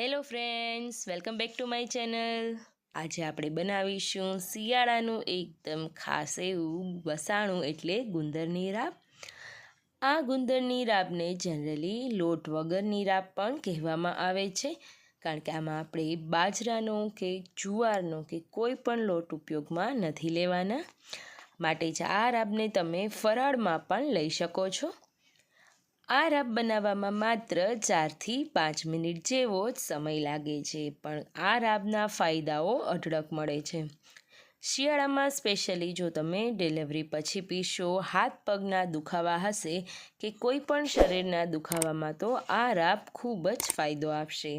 Hello friends welcome back to my channel આજે આપણે બનાવીશું શિયાળાનું એકદમ ખાસ એવું વસાણું એટલે ગુંદરની રાબ. આ ગુંદરની રાબને જનરલી લોટ વગરની રાબ પણ કહેવામાં આવે છે. કારણ કે આમાં આપણે બાજરાનો કે જુવારનો કે કોઈ પણ લોટ ઉપયોગમાં નથી લેવાના. માટે જ આ રાબને તમે ફરાળમાં પણ લઈ શકો છો. આ રાબ બનાવવામાં માત્ર ચારથી પાંચ મિનિટ જેવો જ સમય લાગે છે, પણ આ રાબના ફાયદાઓ અઢળક મળે છે. શિયાળામાં સ્પેશિયલી જો તમે ડિલિવરી પછી પીશો, હાથ પગના દુખાવા હશે કે કોઈ પણ શરીરના દુખાવામાં, તો આ રાબ ખૂબ જ ફાયદો આપશે.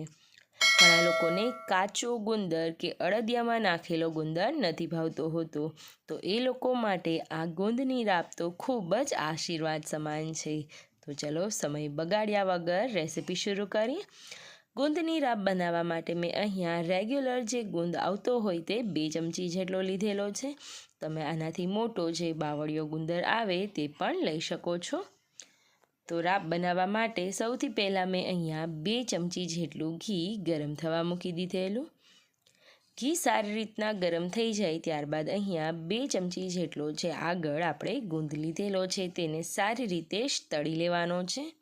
ઘણા લોકોને કાચો ગુંદર કે અડદિયામાં નાખેલો ગુંદર નથી ભાવતો હોતો, તો એ લોકો માટે આ ગુંદની રાબ તો ખૂબ જ આશીર્વાદ સમાન છે. તો ચલો સમય બગાડ્યા વગર રેસીપી શરૂ કરીએ. ગુંદની રાબ બનાવવા માટે મેં અહીંયા રેગ્યુલર જે ગુંદ આવતો હોય તે બે ચમચી જેટલો લીધેલો છે. તમે આનાથી મોટો જે બાવળિયો ગુંદર આવે તે પણ લઈ શકો છો. તો રાબ બનાવવા માટે સૌથી પહેલાં મેં અહીંયા બે ચમચી જેટલું ઘી ગરમ થવા મૂકી દીધેલું. ઘી સારી રીતના ગરમ થઈ જાય ત્યારબાદ અહીંયા બે ચમચી જેટલો જે આગળ આપણે ગુંદ લીધેલો છે તેને સારી રીતે તળી લેવાનો છે.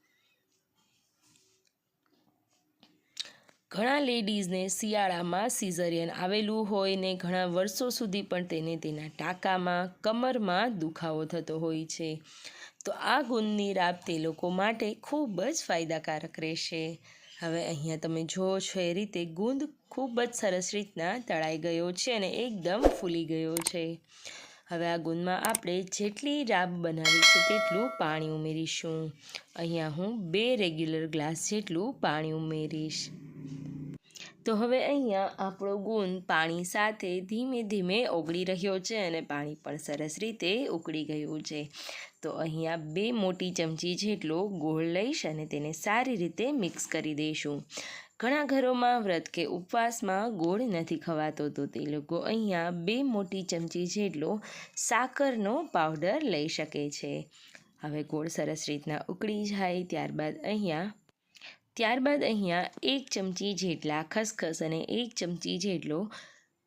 ઘણા લેડીઝને શિયાળામાં સિઝરિયન આવેલું હોય ને ઘણા વર્ષો સુધી પણ તેને તેના ટાંકામાં, કમરમાં દુખાવો થતો હોય છે. તો આ ગુંદની રાબ તે લોકો માટે ખૂબ જ ફાયદાકારક રહેશે. હવે અહીંયા તમે જુઓ છો એ રીતે ગુંદ ખૂબ જ સરસ રીતના તળાઈ ગયો છે અને એકદમ ફૂલી ગયો છે. હવે આ ગુંદમાં આપણે જેટલી રાબ બનાવીશું તેટલું પાણી ઉમેરીશું. અહીંયા હું બે રેગ્યુલર ગ્લાસ જેટલું પાણી ઉમેરીશ. તો હવે અહીંયા આપણો ગુંદ પાણી સાથે ધીમે ધીમે ઓગળી રહ્યો છે અને પાણી પણ સરસ રીતે ઉકળી ગયું છે. તો અહીંયા બે મોટી ચમચી જેટલો ગોળ લઈશ અને તેને સારી રીતે મિક્સ કરી દઈશું. ઘણા ઘરોમાં વ્રત કે ઉપવાસમાં ગોળ નથી ખવાતો, તો તે લોકો અહીંયા બે મોટી ચમચી જેટલો સાકરનો પાવડર લઈ શકે છે. હવે ગોળ સરસ રીતના ઉકળી જાય, ત્યારબાદ અહીંયા ત્યારબાદ અહીંયા એક ચમચી જેટલા ખસખસ અને એક ચમચી જેટલો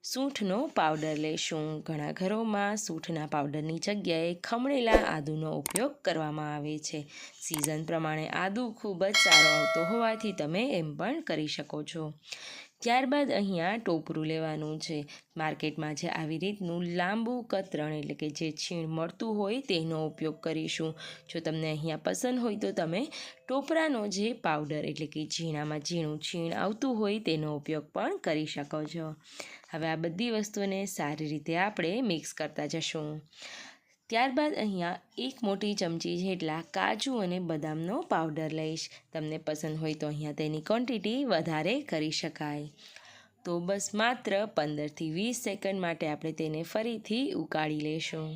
સૂંઠનો પાવડર લેશું. ઘણા ઘરોમાં સૂંઠના પાવડરની જગ્યાએ ખમણેલા આદુનો ઉપયોગ કરવામાં આવે છે. સિઝન પ્રમાણે આદુ ખૂબ જ સારો આવતો હોવાથી તમે એમ પણ કરી શકો છો. ત્યારબાદ અહીંયા ટોપરું લેવાનું છે. માર્કેટમાં જે આવી રીતનું લાંબુ કતરણ એટલે કે જે છીણ મળતું હોય તેનો ઉપયોગ કરીશું. જો તમને અહીંયા પસંદ હોય તો તમે ટોપરાનો જે પાવડર એટલે કે ઝીણામાં ઝીણું છીણ આવતું હોય તેનો ઉપયોગ પણ કરી શકો છો. હવે આ બધી વસ્તુને સારી રીતે આપણે મિક્સ કરતા જશું. ત્યારબાદ અહીંયા એક મોટી ચમચી જેટલા કાજુ અને બદામનો પાવડર લઈશ. તમને પસંદ હોય તો અહીંયા તેની ક્વોન્ટિટી વધારે કરી શકાય. તો બસ માત્ર પંદરથી વીસ સેકન્ડ માટે આપણે તેને ફરીથી ઉકાળી લેશું.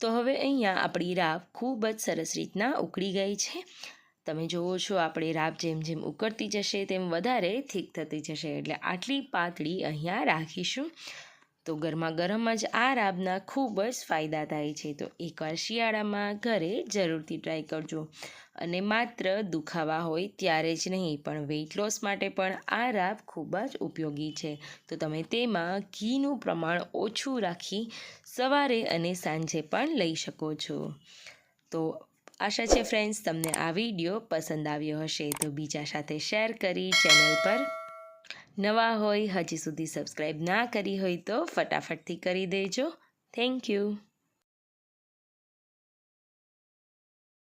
તો હવે અહીંયા આપણી રાબ ખૂબ જ સરસ રીતના ઉકળી ગઈ છે. તમે જુઓ છો આપણે રાબ જેમ જેમ ઉકળતી જશે તેમ વધારે થીક થતી જશે. એટલે આટલી પાતળી અહીંયા રાખીશું. તો ગરમા ગરમ જ આ રાબના ખૂબ જ ફાયદા થાય છે. તો એકવાર શિયાળામાં ઘરે જરૂરથી ટ્રાય કરજો. અને માત્ર દુખાવા હોય ત્યારે જ નહીં, પણ વેઇટ લોસ માટે પણ આ રાબ ખૂબ જ ઉપયોગી છે. તો તમે તેમાં ઘીનું પ્રમાણ ઓછું રાખી સવારે અને સાંજે પણ લઈ શકો છો. તો આશા છે ફ્રેન્ડ્સ તમને આ વીડિયો પસંદ આવ્યો હશે. તો બીજા સાથે શેર કરી ચેનલ પર નવા હોય હજી સુધી સબસ્ક્રાઈબ ના કરી હોય તો ફટાફટથી કરી દેજો. Thank you